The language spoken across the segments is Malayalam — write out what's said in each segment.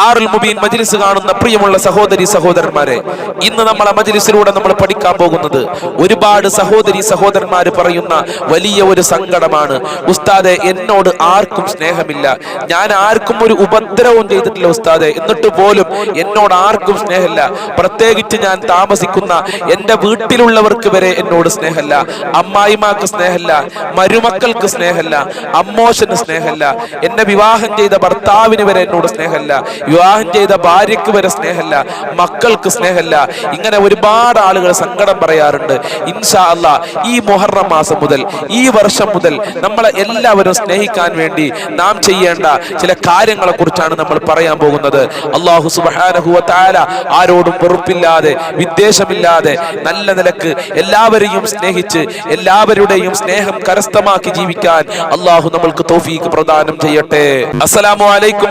ദാറുൽ മുബീൻ മജ്ലിസ് കാണുന്ന പ്രിയമുള്ള സഹോദരി സഹോദരന്മാരെ ഇന്ന് നമ്മൾ ആ മജ്ലിസിലൂടെ നമ്മൾ പഠിക്കാൻ പോകുന്നത് ഒരുപാട് സഹോദരി സഹോദരന്മാർ പറയുന്ന വലിയ ഒരു സങ്കടമാണ്. ഉസ്താദെ എന്നോട് ആർക്കും സ്നേഹമില്ല. ഞാൻ ആർക്കും ഒരു ഉപദ്രവവും ചെയ്തിട്ടില്ല ഉസ്താദെ. എന്നിട്ട് പോലും എന്നോട് ആർക്കും സ്നേഹമില്ല. പ്രത്യേകിച്ച് ഞാൻ താമസിക്കുന്ന എന്റെ വീട്ടിലുള്ളവർക്ക് വരെ എന്നോട് സ്നേഹമില്ല. അമ്മായിമാക്ക് സ്നേഹമില്ല. മരുമക്കൾക്ക് സ്നേഹമില്ല. അമ്മോശന് സ്നേഹമില്ല. എന്നെ വിവാഹം ചെയ്ത ഭർത്താവിന് വരെ എന്നോട് സ്നേഹമില്ല. വിവാഹം ചെയ്ത ഭാര്യയ്ക്ക് വരെ സ്നേഹമല്ല മക്കൾക്ക് സ്നേഹമല്ല. ഇങ്ങനെ ഒരുപാട് ആളുകൾ സങ്കടം പറയാറുണ്ട്. ഇൻഷാ അല്ല ഈ മൊഹറം മാസം മുതൽ ഈ വർഷം മുതൽ നമ്മളെ എല്ലാവരും സ്നേഹിക്കാൻ വേണ്ടി നാം ചെയ്യേണ്ട ചില കാര്യങ്ങളെ കുറിച്ചാണ് നമ്മൾ പറയാൻ പോകുന്നത്. അള്ളാഹു സുബ്ഹാനഹു വ തആല ആരോടും വെറുപ്പില്ലാതെ വിദ്വേഷമില്ലാതെ നല്ല നിലയ്ക്ക് എല്ലാവരെയും സ്നേഹിച്ച് എല്ലാവരുടെയും സ്നേഹം കരസ്ഥമാക്കി ജീവിക്കാൻ അള്ളാഹു നമ്മൾക്ക് തോഫീക്ക് പ്രദാനം ചെയ്യട്ടെ. അസ്സലാമു അലൈക്കും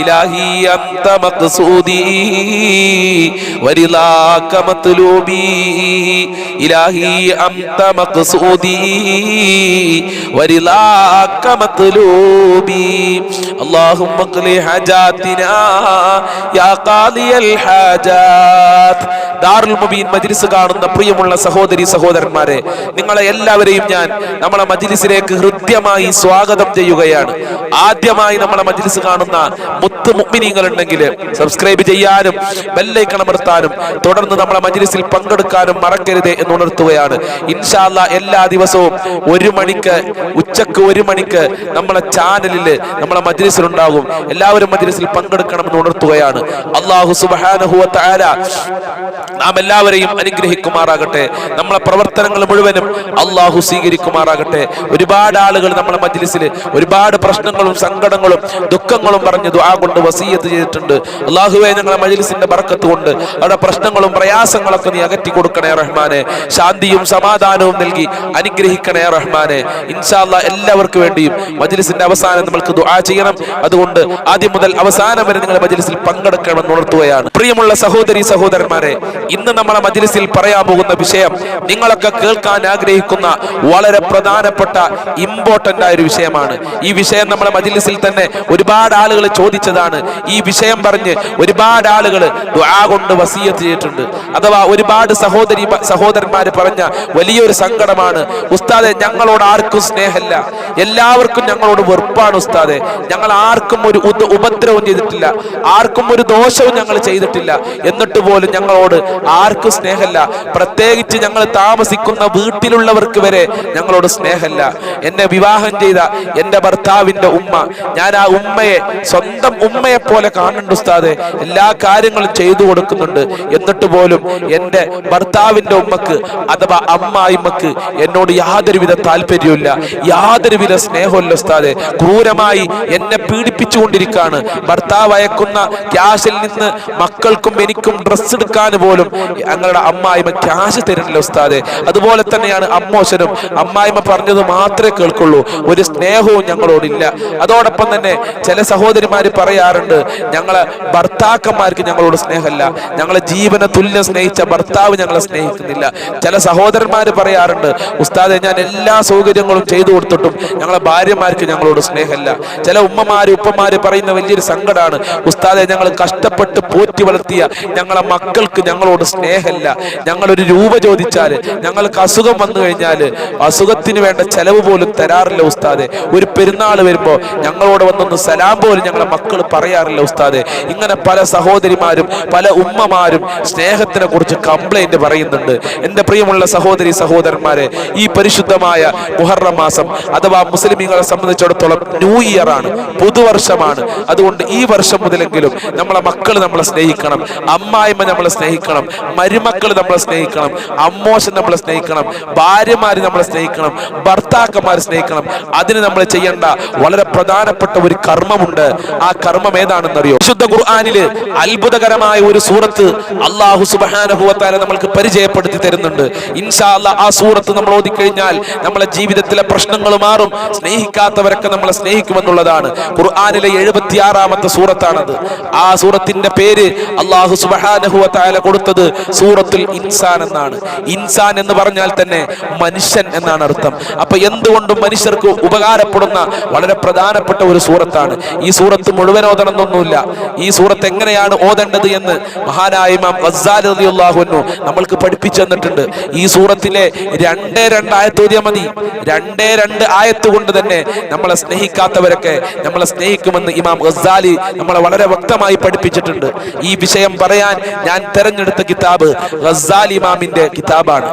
ഇലാഹി അൻത മഖ്സൂദി വരിലാക മത്ലൂബി ഇലാഹി അൻത മഖ്സൂദി വരിലാക മത്ലൂബി اللهم اقض حاجاتنا يا قاضي الحاجات ദാറുൽ മുബീൻ മജ്ലിസ് കാണുന്ന പ്രിയമുള്ള സഹോദരി സഹോദരന്മാരെ നിങ്ങളെ എല്ലാവരെയും ഞാൻ നമ്മളെ മജ്ലിസിലേക്ക് ഹൃദ്യമായി സ്വാഗതം ചെയ്യുകയാണ് ആദ്യമായി നമ്മളെ മജ്ലിസ് കാണുന്ന മുത്ത് മുഗ്മിനീങ്ങൾ ഉണ്ടെങ്കിൽ സബ്സ്ക്രൈബ് ചെയ്യാനും ബെല്ലൈക്കൺ അമർത്താനും തുടർന്ന് നമ്മളെ മജ്ലിസിൽ പങ്കെടുക്കാനും മറക്കരുത് എന്ന് ഉണർത്തുകയാണ്. ഇൻഷാല്ല എല്ലാ ദിവസവും ഒരു മണിക്ക് ഉച്ചയ്ക്ക് ഒരു മണിക്ക് നമ്മളെ ചാനലിൽ നമ്മളെ മജ്ലിസിൽ ഉണ്ടാകും എല്ലാവരും മജ്ലിസിൽ പങ്കെടുക്കണമെന്ന് ഉണർത്തുകയാണ്. അള്ളാഹു സുബാനഹുവ നാം എല്ലാവരെയും അനുഗ്രഹിക്കുമാറാകട്ടെ. നമ്മളെ പ്രവർത്തനങ്ങൾ മുഴുവനും അള്ളാഹു സ്വീകരിക്കുമാറാകട്ടെ. ഒരുപാട് ആളുകൾ നമ്മളെ മജ്ലിസിൽ ഒരുപാട് പ്രശ്നങ്ങളും സങ്കടങ്ങളും ദുഃഖങ്ങളും പറഞ്ഞ് ദുആ കൊണ്ട് വസീയത്ത് ചെയ്തിട്ടുണ്ട്. അള്ളാഹുവെ ഞങ്ങളെ മജ്ലിസിന്റെ ബർക്കത്ത് കൊണ്ട് അവരുടെ പ്രശ്നങ്ങളും പ്രയാസങ്ങളൊക്കെ നീ അകറ്റി കൊടുക്കണേ റഹ്മാനെ. ശാന്തിയും സമാധാനവും നൽകി അനുഗ്രഹിക്കണേ റഹ്മാനെ. ഇൻഷാല്ല എല്ലാവർക്കും വേണ്ടിയും മജ്ലിസിന്റെ അവസാനം നമ്മൾക്ക് ദുആ ചെയ്യണം. അതുകൊണ്ട് ആദ്യം മുതൽ അവസാനം വരെ നിങ്ങളെ മജ്ലിസിൽ പങ്കെടുക്കണമെന്ന് ഉണർത്തുകയാണ് പ്രിയമുള്ള സഹോദരി സഹോദരന്മാരെ ഇന്ന് നമ്മളെ മജ്ലിസിൽ പറയാൻ പോകുന്ന വിഷയം നിങ്ങളൊക്കെ കേൾക്കാൻ ആഗ്രഹിക്കുന്ന വളരെ പ്രധാനപ്പെട്ട ഇമ്പോർട്ടന്റ് ആയ ഒരു വിഷയമാണ്. ഈ വിഷയം നമ്മളെ മജ്ലിസിൽ തന്നെ ഒരുപാട് ആളുകൾ ചോദിച്ചതാണ് ഈ വിഷയം പറഞ്ഞ് ഒരുപാട് ആളുകൾ ദുആ കൊണ്ട് വസീയത്ത് ചെയ്തിട്ടുണ്ട്. അഥവാ ഒരുപാട് സഹോദരി സഹോദരന്മാര് പറഞ്ഞ വലിയൊരു സങ്കടമാണ് ഉസ്താദെ ഞങ്ങളോട് ആർക്കും സ്നേഹമല്ല. എല്ലാവർക്കും ഞങ്ങളോട് വെറുപ്പാണ് ഉസ്താദെ. ഞങ്ങൾ ആർക്കും ഒരു ഉപദ്രവം ചെയ്തിട്ടില്ല. ആർക്കും ഒരു ദോഷവും ഞങ്ങൾ ചെയ്തിട്ടില്ല. എന്നിട്ട് പോലും ഞങ്ങളോട് ആർക്കും സ്നേഹമല്ല. പ്രത്യേകിച്ച് ഞങ്ങൾ താമസിക്കുന്ന വീട്ടിലുള്ളവർക്ക് വരെ ഞങ്ങളോട് സ്നേഹമല്ല. എന്നെ വിവാഹം ചെയ്ത എന്റെ ഭർത്താവിന്റെ ഉമ്മ ഞാൻ ആ ഉമ്മയെ സ്വന്തം ഉമ്മയെ പോലെ കാണുന്നുണ്ട് ഉസ്താദെ. എല്ലാ കാര്യങ്ങളും ചെയ്തു കൊടുക്കുന്നുണ്ട്. എന്നിട്ട് പോലും എന്റെ ഭർത്താവിന്റെ ഉമ്മക്ക് അഥവാ അമ്മായിമ്മക്ക് എന്നോട് യാതൊരുവിധ താല്പര്യമില്ല യാതൊരുവിധ സ്നേഹമില്ല ഉസ്താദെ. ക്രൂരമായി എന്നെ പീഡിപ്പിച്ചുകൊണ്ടിരിക്കുകയാണ് ഭർത്താവ് അയക്കുന്ന ക്യാഷിൽ നിന്ന് മക്കൾക്കും എനിക്കും ഡ്രസ്സ് എടുക്കാൻ പോലും ഞങ്ങളുടെ അമ്മായിമ്മ ക്യാഷ് തരുന്നില്ല ഉസ്താദെ. അതുപോലെ തന്നെയാണ് അമ്മോശനും. അമ്മായിമ്മ പറഞ്ഞത് മാത്രമേ കേൾക്കുള്ളൂ. ഒരു സ്നേഹവും ഞങ്ങളോടില്ല. അതോടൊപ്പം തന്നെ ചില സഹോദരിമാര് പറയാറുണ്ട് ഞങ്ങളെ ഭർത്താക്കന്മാർക്ക് ഞങ്ങളോട് സ്നേഹമില്ല. ഞങ്ങളെ ജീവന തുല്യം സ്നേഹിച്ച ഭർത്താവ് ഞങ്ങളെ സ്നേഹിക്കുന്നില്ല. ചില സഹോദരന്മാർ പറയാറുണ്ട് ഉസ്താദെ ഞാൻ എല്ലാ സൗകര്യങ്ങളും ചെയ്തു കൊടുത്തിട്ടും ഞങ്ങളെ ഭാര്യമാർക്ക് ഞങ്ങളോട് സ്നേഹമില്ല. ചില ഉമ്മമാര് ഉപ്പമാര് പറയുന്ന വലിയൊരു സങ്കടമാണ് ഉസ്താദെ ഞങ്ങൾ കഷ്ടപ്പെട്ട് പോറ്റി വളർത്തിയ ഞങ്ങളെ മക്കൾക്ക് ഞങ്ങളോട് സ്നേഹമില്ല. ഞങ്ങളൊരു രൂപ ചോദിച്ചാൽ ഞങ്ങൾക്ക് അസുഖം വന്നു കഴിഞ്ഞാൽ അസുഖത്തിന് വേണ്ട ചെലവ് പോലും തരാറില്ല ഉസ്താദെ. ഒരു പെരുന്നാൾ വരുമ്പോൾ ഞങ്ങളോട് വന്നൊന്ന് സലാം പോലും ഞങ്ങളെ മക്കൾ പറയാറില്ല ഉസ്താദെ. ഇങ്ങനെ പല സഹോദരിമാരും പല ഉമ്മമാരും സ്നേഹത്തിനെ കുറിച്ച് കംപ്ലൈന്റ് പറയുന്നുണ്ട്. എന്റെ പ്രിയമുള്ള സഹോദരി സഹോദരന്മാരെ ഈ പരിശുദ്ധമായ മുഹറം മാസം അഥവാ മുസ്ലിമീങ്ങളെ സംബന്ധിച്ചിടത്തോളം ന്യൂ ഇയർ ആണ് പുതുവർഷമാണ്. അതുകൊണ്ട് ഈ വർഷം മുതലെങ്കിലും നമ്മളെ മക്കൾ നമ്മളെ സ്നേഹിക്കണം അമ്മായിമ്മ നമ്മളെ സ്നേഹിക്കണം മരുമക്കൾ നമ്മളെ സ്നേഹിക്കണം അമ്മോശൻ നമ്മളെ സ്നേഹിക്കണം ഭാര്യമാര് നമ്മളെ സ്നേഹിക്കണം ഭർത്താക്കന്മാർ സ്നേഹിക്കണം. അതിന് നമ്മൾ ചെയ്യേണ്ട വളരെ പ്രധാനപ്പെട്ട ഒരു കർമ്മമുണ്ട്. ആ കർമ്മം ഏതാണെന്നറിയോ? വിശുദ്ധ ഖുർആാനിൽ അത്ഭുതകരമായ ഒരു സൂറത്ത് അള്ളാഹു സുബാനുഭവത്താല നമ്മൾക്ക് പരിചയപ്പെടുത്തി തരുന്നുണ്ട്. ഇൻഷാ അല്ല ആ സൂറത്ത് നമ്മൾ ഓതിക്കഴിഞ്ഞാൽ നമ്മളെ ജീവിതത്തിലെ പ്രശ്നങ്ങൾ മാറും. സ്നേഹിക്കാത്തവരൊക്കെ നമ്മളെ സ്നേഹിക്കുമെന്നുള്ളതാണ്. ഖുർആനിലെ എഴുപത്തിയാറാമത്തെ സൂറത്താണത്. ആ സൂറത്തിന്റെ പേര് അള്ളാഹു സുബാന സുബ്ഹാനഹു വ കൊടുത്തത് സൂറത്തുൽ ഇൻസാൻ എന്നാണ്. ഇൻസാൻ എന്ന് പറഞ്ഞാൽ തന്നെ മനുഷ്യൻ എന്നാണ് അർത്ഥം. അപ്പൊ എന്തുകൊണ്ടും മനുഷ്യർക്ക് ഉപകാരപ്പെടുന്ന വളരെ പ്രധാനപ്പെട്ട ഒരു സൂറത്താണ്. ഈ സൂറത്ത് മുഴുവൻ ഓതണമെന്നൊന്നുമില്ല ഈ സൂറത്ത് എങ്ങനെയാണ് ഓതേണ്ടത് എന്ന് മഹാനായ അൻഹു നമ്മൾക്ക് പഠിപ്പിച്ചു തന്നിട്ടുണ്ട്. ഈ സൂറത്തിലെ രണ്ടേ രണ്ട് ആയത്ത് ഓതിയാൽ മതി. രണ്ടേ രണ്ട് ആയത്ത് കൊണ്ട് തന്നെ നമ്മളെ സ്നേഹിക്കാത്തവരൊക്കെ നമ്മളെ സ്നേഹിക്കുമെന്ന് ഇമാം ഗസാലി നമ്മളെ വളരെ വ്യക്തമായി പഠിപ്പിച്ചിട്ടുണ്ട്. ഈ വിഷയം പറയാൻ ഞാൻ തെരഞ്ഞെടുത്ത കിതാബ് ഗസ്സാലി ഇമാമിന്റെ കിതാബാണ്.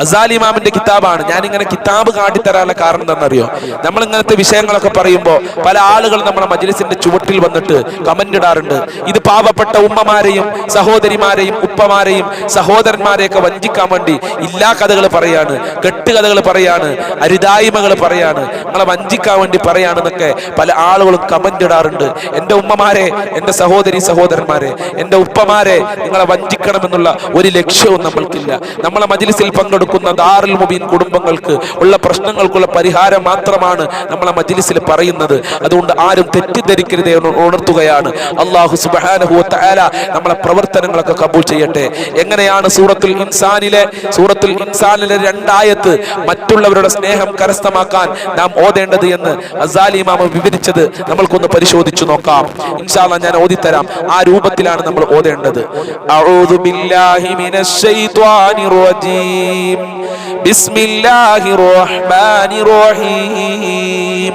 ഗസാലി ഇമാമിന്റെ കിതാബാണ്. ഞാൻ ഇങ്ങനെ കിതാബ് കാട്ടിത്തരാനുള്ള കാരണം എന്താണെന്നറിയോ? നമ്മൾ ഇങ്ങനത്തെ വിഷയങ്ങളൊക്കെ പറയുമ്പോൾ പല ആളുകൾ നമ്മളെ മജ്ലിസിന്റെ ചുവട്ടിൽ വന്നിട്ട് കമന്റ് ഇടാറുണ്ട്. ഇത് പാവപ്പെട്ട ഉമ്മമാരെയും സഹോദരിമാരെയും ഉപ്പമാരെയും സഹോദരന്മാരെയൊക്കെ വഞ്ചിക്കാൻ വേണ്ടി ഇല്ലാ കഥകൾ പറയാണ് കെട്ടുകഥകൾ പറയാണ് അരുതായ്മകൾ പറയാണ് നിങ്ങളെ വഞ്ചിക്കാൻ വേണ്ടി പറയാണെന്നൊക്കെ പല ആളുകളും കമന്റ് ഇടാറുണ്ട്. എന്റെ ഉമ്മമാരെ എന്റെ സഹോദരി സഹോദരന്മാരെ എന്റെ ഉപ്പമാരെ നിങ്ങളെ വഞ്ചിക്കണമെന്നുള്ള ഒരു ലക്ഷ്യവും നമ്മൾക്കില്ല. നമ്മളെ മജിലിസിൽ പങ്കെടുക്കുന്ന ദാറുൽ മുബീൻ കുടുംബങ്ങൾക്ക് ഉള്ള പ്രശ്നങ്ങൾക്കുള്ള പരിഹാരം മാത്രമാണ് നമ്മളെ മജിലിസിൽ പറയുന്നത്. അതുകൊണ്ട് ആരും തെറ്റിദ്ധരിക്കരുതേ ഉണർത്തുകയാണ്. അള്ളാഹു സുബ്ഹാനഹു വ നമ്മളെ പ്രവർത്തനങ്ങളൊക്കെ കബൂൾ ചെയ്യട്ടെ. എങ്ങനെയാണ് സൂറത്തുൽ ഇൻസാനിലെ സൂറത്തുൽ ഇൻസാനിലെ രണ്ടായത്ത് മറ്റുള്ളവരുടെ സ്നേഹം കരസ്ഥമാക്കാൻ നാം ഓതേണ്ടത് എന്ന് അസാലി ഇമാമ വിവരിച്ചത് നമ്മൾക്കൊന്ന് പരിശോധിച്ചു നോക്കാം. ഇൻഷാല്ല ഞാൻ ഓതിത്തരാം. ആ രൂപത്തിലാണ് നമ്മൾ ഓതേണ്ടത്. ബിസ്മില്ലാഹിർ റഹ്മാനിർ റഹീം.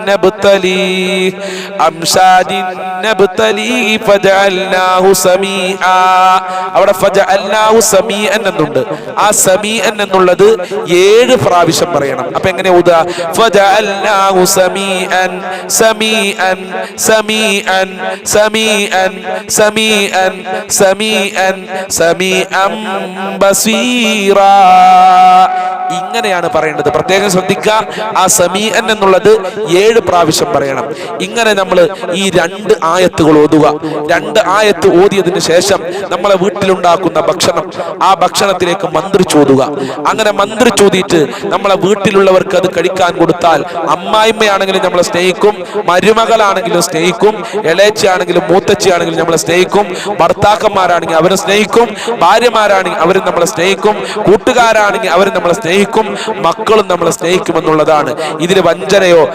نبتليه أمشاج نبتليه فجعلناه سميعا അവിടെ ഫജഅൽനാഹു സമീഅൻ എന്നുണ്ട് ആ സമീഅൻ എന്നുള്ളത് ഏഴ് പ്രാവശ്യം പറയണം അപ്പൊ എങ്ങനെ ഊതുക ഫജഅൽനാഹു സമീഅൻ സമീഅൻ സമീഅൻ സമീഅൻ സമീഅൻ സമീഅൻ സമീഅൻ ബസീറാ ഇങ്ങനെയാണ് പറയേണ്ടത് പ്രത്യേകം ശ്രദ്ധിക്കുക ആ സമീഅൻ എന്നുള്ളത് ഏഴ് പ്രാവശ്യം പറയണം. ഇങ്ങനെ നമ്മൾ ഈ രണ്ട് ആയത്തുകൾ ഓതുക. രണ്ട് ആയത്ത് ഓതിയതിന് ശേഷം നമ്മളെ വീട്ടിലുണ്ടാക്കുന്ന ഭക്ഷണം ആ ഭക്ഷണത്തിലേക്ക് മന്ത്രിച്ചോതുക അങ്ങനെ മന്ത്രിച്ചോതിയിട്ട് നമ്മളെ വീട്ടിലുള്ളവർക്ക് അത് കഴിക്കാൻ കൊടുത്താൽ അമ്മായിമ്മയാണെങ്കിലും നമ്മളെ സ്നേഹിക്കും മരുമകളാണെങ്കിലും സ്നേഹിക്കും ഇളയച്ചയാണെങ്കിലും മൂത്തച്ചയാണെങ്കിലും നമ്മളെ സ്നേഹിക്കും ഭർത്താക്കന്മാരാണെങ്കിൽ അവരെ സ്നേഹിക്കും ഭാര്യമാരാണെങ്കിൽ അവരും നമ്മളെ സ്നേഹിക്കും കൂട്ടുകാരാണെങ്കിൽ അവരും നമ്മളെ സ്നേഹിക്കും മക്കളും നമ്മളെ സ്നേഹിക്കുമെന്നുള്ളതാണ്. ഇതിൽ വഞ്ചനയോ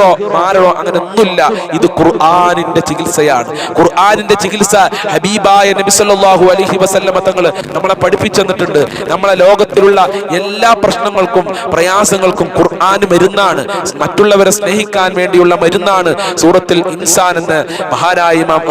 സിഹിറോ മാരോ അങ്ങനെ ഒന്നുമില്ല. ഇത് ഖുർആാനിന്റെ ചികിത്സയാണ്. ഖുർആാനിന്റെ ചികിത്സ ഹബീബായ നബി സല്ലല്ലാഹു അലൈഹി വസല്ലമ തങ്ങൾ നമ്മളെ പഠിപ്പിച്ചെന്നിട്ടുണ്ട്. നമ്മളെ ലോകത്തിലുള്ള എല്ലാ പ്രശ്നങ്ങൾക്കും പ്രയാസങ്ങൾക്കും ഖുർആൻ മരുന്നാണ്. മറ്റുള്ളവരെ സ്നേഹിക്കാൻ വേണ്ടിയുള്ള മരുന്നാണ്. സൂറത്തിൽ ഇൻസാൻ എന്ന് മഹാനായ ഇമാം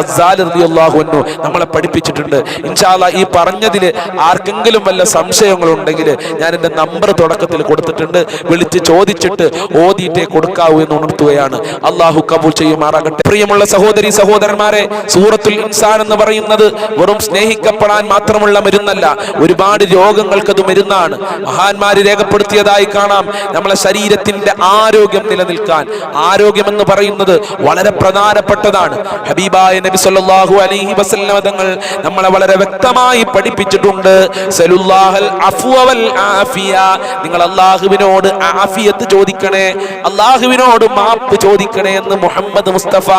റളിയല്ലാഹു അൻഹു നമ്മളെ പഠിപ്പിച്ചിട്ടുണ്ട്. ഇൻഷാല്ല ഈ പറഞ്ഞതിൽ ആർക്കെങ്കിലും വല്ല സംശയങ്ങളുണ്ടെങ്കിൽ ഞാൻ എന്റെ നമ്പർ തുടക്കത്തിൽ കൊടുത്തിട്ടുണ്ട്. വിളിച്ച് ചോദിച്ചിട്ട് ഓതിയിട്ടേ കൊടുക്കാവൂ എന്ന് ഉണർത്തുകയാണ് അള്ളാഹു കബൂൽ ചെയ്യുമാറാകട്ടെ. പ്രിയമുള്ള സഹോദരി സഹോദരന്മാരെ സൂറത്തുൽ ഇൻസാൻ എന്ന് പറയുന്നത് വെറും സ്നേഹിക്കപ്പെടാൻ മാത്രമുള്ള മരുന്നല്ല. ഒരുപാട് രോഗങ്ങൾക്ക് അത് മരുന്നാണ്. മഹാന്മാര് രേഖപ്പെടുത്തിയതായി കാണാം നമ്മളെ ശരീരത്തിന്റെ ആരോഗ്യം നിലനിൽക്കാൻ. ആരോഗ്യം എന്ന് പറയുന്നത് വളരെ പ്രധാനപ്പെട്ടതാണ്. ഹബീബായ നബി സല്ലല്ലാഹു അലൈഹി വസല്ലമ തങ്ങൾ നമ്മളെ വളരെ വ്യക്തമായി പഠിപ്പിച്ചിട്ടുണ്ട്. സലുല്ലാഹൽ അഫ്വ വൽ ആഫിയ. നിങ്ങൾ അള്ളാഹുവിനോട് ആഫിയത്ത് ചോദിക്കണേ. അള്ളാഹുവിനോട് മാപ്പ് ചോദിക്കണേ എന്ന് മുഹമ്മദ് മുസ്തഫ.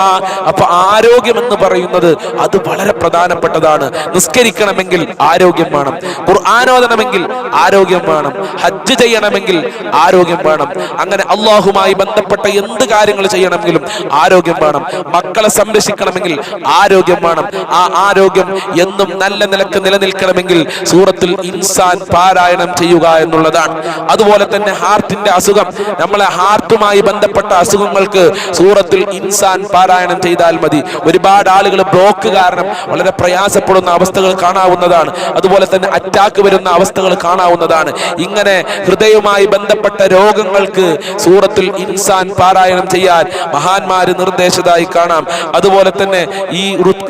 അപ്പൊ ആരോഗ്യം എന്ന് പറയുന്നത് അത് വളരെ പ്രധാനപ്പെട്ടതാണ്. നിസ്കരിക്കണമെങ്കിൽ ആരോഗ്യം വേണം. ഖുർആാനോദനമെങ്കിൽ ആരോഗ്യം വേണം. ഹജ്ജ് ചെയ്യണമെങ്കിൽ ആരോഗ്യം വേണം. അങ്ങനെ അള്ളാഹുമായി ബന്ധപ്പെട്ട എന്ത് കാര്യങ്ങൾ ചെയ്യണമെങ്കിലും ആരോഗ്യം വേണം. മക്കളെ സംരക്ഷിക്കണമെങ്കിൽ ആരോഗ്യം വേണം. ആ ആരോഗ്യം എന്നും നല്ല നിലയ്ക്ക് നിലനിൽക്കണമെങ്കിൽ സൂറത്തിൽ ഇൻസാൻ പാരായണം ചെയ്യുക എന്നുള്ളതാണ്. അതുപോലെ തന്നെ ഹാർട്ടിന്റെ അസുഖം. നമ്മളെ ഹാർട്ടുമായി ബന്ധപ്പെട്ട അസുഖങ്ങൾക്ക് സൂറത്തിൽ ഇൻസാൻ പാരായണം ചെയ്താൽ മതി. ഒരുപാട് ആളുകൾ ബ്ലോക്ക് കാരണം വളരെ പ്രയാസപ്പെടുന്ന അവസ്ഥകൾ കാണാവുന്നതാണ്. അതുപോലെ തന്നെ അറ്റാക്ക് വരുന്ന അവസ്ഥകൾ കാണാവുന്നതാണ്. ഇങ്ങനെ ഹൃദയവുമായി ബന്ധപ്പെട്ട രോഗങ്ങൾക്ക് സൂറത്തിൽ ഇൻസാൻ പാരായണം ചെയ്യാൻ മഹാന്മാര് നിർദ്ദേശിച്ചതായി കാണാം. അതുപോലെ തന്നെ ഈ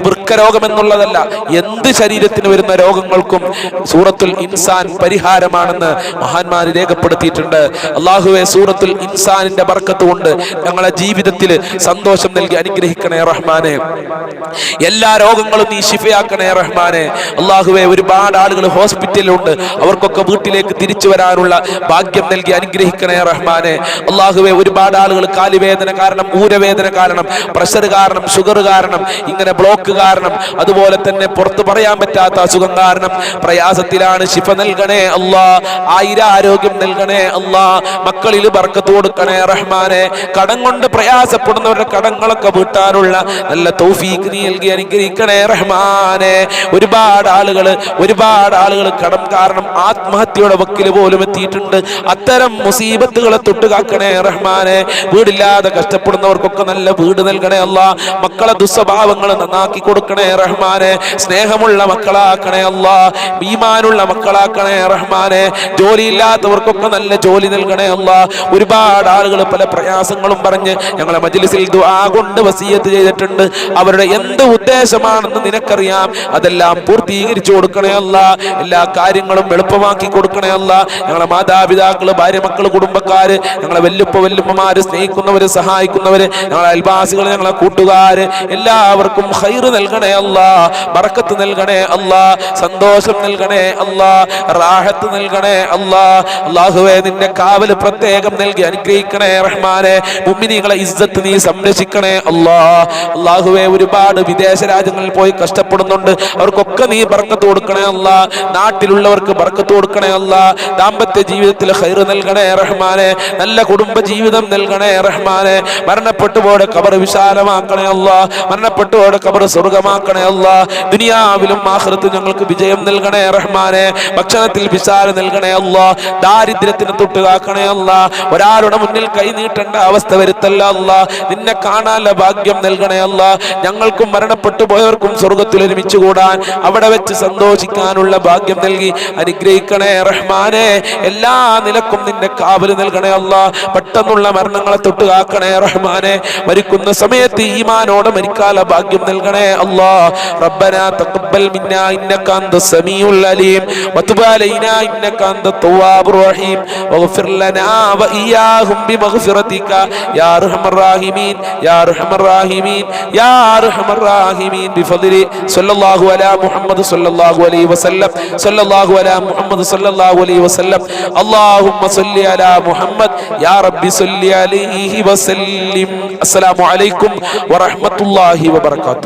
വൃക്കരോഗം എന്നുള്ളതല്ല എന്ത് ശരീരത്തിന് വരുന്ന രോഗങ്ങൾക്കും സൂറത്തുൽ ഇൻസാൻ പരിഹാരമാണെന്ന് മഹാന്മാര് രേഖപ്പെടുത്തിയിട്ടുണ്ട്. അള്ളാഹുവെ സൂറത്തുൽ ഇൻസാനിന്റെ ബർക്കത്ത് കൊണ്ട് ഞങ്ങളെ ജീവിതത്തിൽ സന്തോഷം നൽകി അനുഗ്രഹിക്കണേ റഹ്മാനെ. എല്ലാ രോഗങ്ങളും നീ ശിഫയാക്കണേ റഹ്മാനെ. അള്ളാഹുവെ ഒരുപാട് ആളുകൾ ഹോസ്പിറ്റലിലുണ്ട്. അവർക്കൊക്കെ വീട്ടിലേക്ക് തിരിച്ചു വരാനുള്ള ഭാഗ്യം നൽകി അനുഗ്രഹിക്കണേ റഹ്മാനെ. അള്ളാഹുവെ ഒരുപാട് ആളുകൾ കാലുവേദന കാരണം ഊരവേദന കാരണം പ്രഷർ കാരണം ഷുഗർ കാരണം ഇങ്ങനെ ബ്ലോക്ക് കാരണം അതുപോലെ തന്നെ പുറത്തു പറയാൻ പറ്റാത്ത അസുഖം കാരണം പ്രയാസത്തിലാണ് ശിഫ നൽകണേ അള്ളാ. ആയിര ആരോഗ്യം നൽകണേ അള്ളാ. മക്കളിൽ ബർക്കത്ത് കൊടുക്കണേ റഹ്മാനെ. കടം കൊണ്ട് പ്രയാസപ്പെടുന്നവരുടെ കടങ്ങളൊക്കെ വീട്ടാനുള്ള നല്ല തൗഫീഖ് നീ നൽകി അനുഗ്രഹിക്കണേ റഹ്മാനെ. ഒരുപാട് ആളുകൾ ഒരുപാട് ആളുകൾ കടം കാരണം ആത്മഹത്യയുടെ വക്കിൽ പോലും എത്തിയിട്ടുണ്ട്. അത്തരം മുസീബത്തുകളെ തൊട്ടുകാക്കണേ റഹ്മാനെ. വീടില്ലാതെ കഷ്ടപ്പെടുന്നവർക്കൊക്കെ നല്ല വീട് നൽകണേ അല്ല. മക്കളെ ദുസ്വഭാവങ്ങൾ നന്നാക്കി കൊടുക്കണേ റഹ്മാനെ. സ്നേഹമുള്ള മക്കളാക്കണേ അല്ല. ബീമാനുള്ള മക്കളാക്കണേ റഹ്മാനെ. ജോലിയില്ലാത്തവർക്കൊക്കെ നല്ല ജോലി നൽകണേ അല്ല. ഒരുപാട് ആളുകൾ പല പ്രയാസങ്ങളും പറഞ്ഞ് ഞങ്ങളെ മജ്ലിസിൽ ദുആ കൊണ്ട് വസീയത്ത് ചെയ്തിട്ടുണ്ട്. അവരുടെ എന്ത് ഉദ്ദേശമാണെന്ന് നിനക്കറിയാം. അതെല്ലാം പൂർത്തീകരിച്ചു കൊടുക്കണേ അല്ല. എല്ലാ കാര്യങ്ങളും എളുപ്പമാക്കി കൊടുക്കണേ അല്ല. ഞങ്ങളെ മാതാപിതാക്കൾ ഭാര്യ മക്കൾ കുടുംബക്കാര് ഞങ്ങളെ വല്ലുപ്പ വല്ലുപ്പമാര് സ്നേഹിക്കുന്നവര് സഹായിക്കുന്നവര് ഞങ്ങളെ അയൽവാസികൾ ഞങ്ങളെ കൂട്ടുകാര് എല്ലാവർക്കും ഹൈറ് നൽകണേ അല്ല. ബറക്കത്ത് നൽകണേ അല്ല. സന്തോഷം നൽകണേ അല്ല. റാഹത്ത് നൽകണേ അല്ല. അള്ളാഹുവെ നിന്റെ കാവൽ പ്രത്യേകം നൽകി അനുഗ്രഹിക്കണേ റഹ്മാനെ. മുമ്മിനികളെ ഇസ്സത്ത് നീ സംരക്ഷിക്കണേ അല്ലാ. അള്ളാഹുവെ ഒരുപാട് വിദേശ രാജ്യങ്ങളിൽ പോയി കഷ്ടപ്പെടുന്നുണ്ട്. അവർക്കൊക്കെ നീ ബർക്കത്ത് കൊടുക്കണേ അല്ല. നാട്ടിലുള്ളവർക്ക് ബർക്കത്ത് കൊടുക്കണേ അല്ല. ദാമ്പത്യ ജീവിതത്തിൽ ഹൈർ നൽകണേ റഹ്മാനെ. നല്ല കുടുംബ ജീവിതം നൽകണേ റഹ്മാനെ. മരണപ്പെട്ടു പോയ കബർ വിശാലമാക്കണേ അല്ല. മരണപ്പെട്ടു പോയ കബർ സ്വർഗമാക്കണേ അല്ല. ദുനിയാവിലും ആഹൃത്ത് ഞങ്ങൾക്ക് വിജയം നൽകണേ റഹ്മാനെ. ഭക്ഷണത്തിൽ വിശാല നൽകണേ അല്ല. ദാരിദ്ര്യത്തിന് തൊട്ടുകാക്കണേ അല്ല. ഒരാളുടെ മുന്നിൽ കൈ നീട്ടേണ്ട അവസ്ഥ അവസ്ഥ വരുത്തല്ല അല്ല. നിന്നെ കാണാനുള്ള ഭാഗ്യം നൽകണേ അല്ല. ഞങ്ങൾക്കും മരണപ്പെട്ടു പോയവർക്കും സ്വർഗത്തിൽ ഒരുമിച്ച് കൂടാൻ അവിടെ വെച്ച് സന്തോഷിക്കാനുള്ള ഭാഗ്യം നൽകി. അനുഗ്രഹിക്കണേ റഹ്മാനെ. എല്ലാ നിലക്കും നിന്റെ കാവൽ നൽകണേ അല്ല. പെട്ടെന്നുള്ള മരണങ്ങളെ തൊട്ട് കാക്കണേ റഹ്മാനെ. മരിക്കുന്ന സമയത്ത് ഈമാനോട് മരിക്കാല ഭാഗ്യം നൽകണേ അല്ലാ. റബ്ബനാ തഖബ്ബൽ മിന്നാ ഇന്നക സമീഉൽ അലീം. വതുബ് അലൈനാ ഇന്നക തവ്വാബുർ റഹീം. വഗ്ഫിർ ലനാ വഇയ്യാഹും ബിമഗ്ഫിറതിക. يا ارحم الراحمين يا ارحم الراحمين يا ارحم الراحمين بفضل صلى الله على محمد صلى الله عليه وسلم صلى الله على محمد صلى الله عليه وسلم اللهم صل على محمد يا رب صل عليه وسلم السلام عليكم ورحمه الله وبركاته